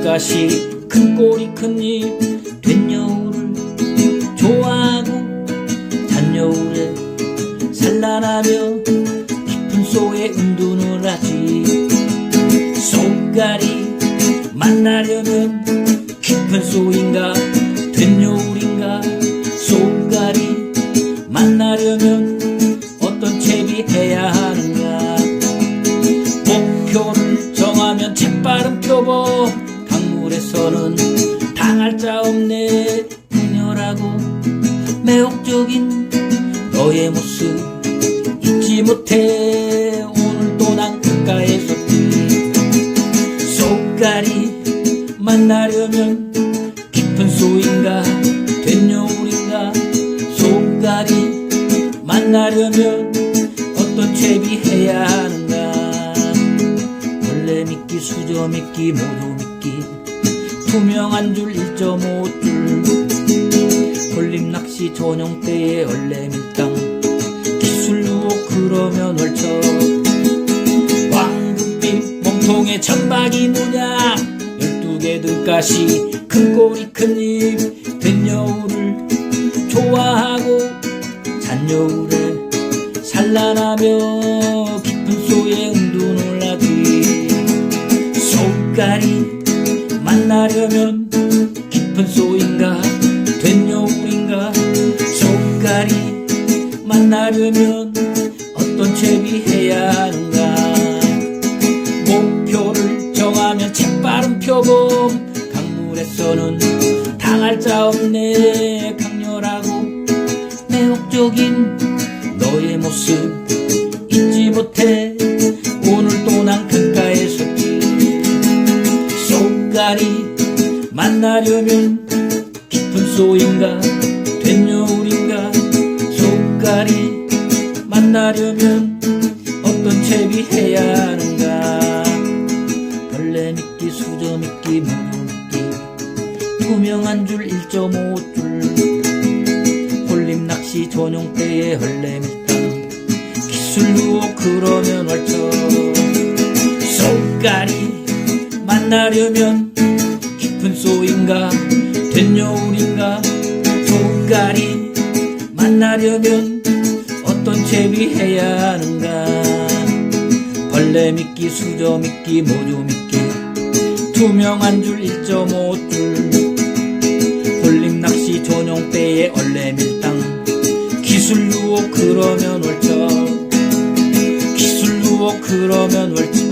등가시 큰 꼬리 큰 입 된 여우를 좋아하고 잔여울에 산란하며 깊은 속에 은둔을 하지. 속가리 만나려면 깊은 속인가 된 여울 당할 자 없네 강렬하고 매혹적인 너의 모습 잊지 못해 오늘도 난 가까이서 속가리 만나려면 깊은 소인가 된 여울인가. 속가리 만나려면 어떤 채비 해야 하는가. 벌레 미끼 수저 미끼 모두 미끼 투명한 줄 1.5줄 볼림 낚시 전용 때에 얼레 밀당 기술 유혹 그러면 월척. 황금빛 몸통에 천박이 문양 열두 개 등가시 큰 꼬리 큰입 된 여우를 좋아하고 잔여울에 산란하며 깊은 소에 하지 속가리 만 나려면 깊은 소인가 된 여울인가 속가리 만나려면 어떤 채비 해야 하는가. 목표를 정하면 재빠른 표범 강물에서는 당할 자 없네. 강렬하고 매혹적인 너의 모습 잊지 못해 속가리 만나려면 깊은 소인가 된 여울인가 속가리 만나려면 어떤 채비 해야 하는가. 벌레 미끼 수저 미끼 모두 미끼 투명한 줄 1.5줄. 홀림 낚시 전용 때에 헐레 밀당 기술 유혹 그러면 월척 속가리 만나려면 깊은 소인가 된 여울인가 속가리. 만나려면 어떤 채비 해야 하는가. 벌레 미끼 수저 미끼 모두 미끼. 투명한 줄 1.5줄. 볼림 낚시 전용 때에 얼레 밀당. 기술 유혹 그러면 월척. 기술 유혹 그러면 월척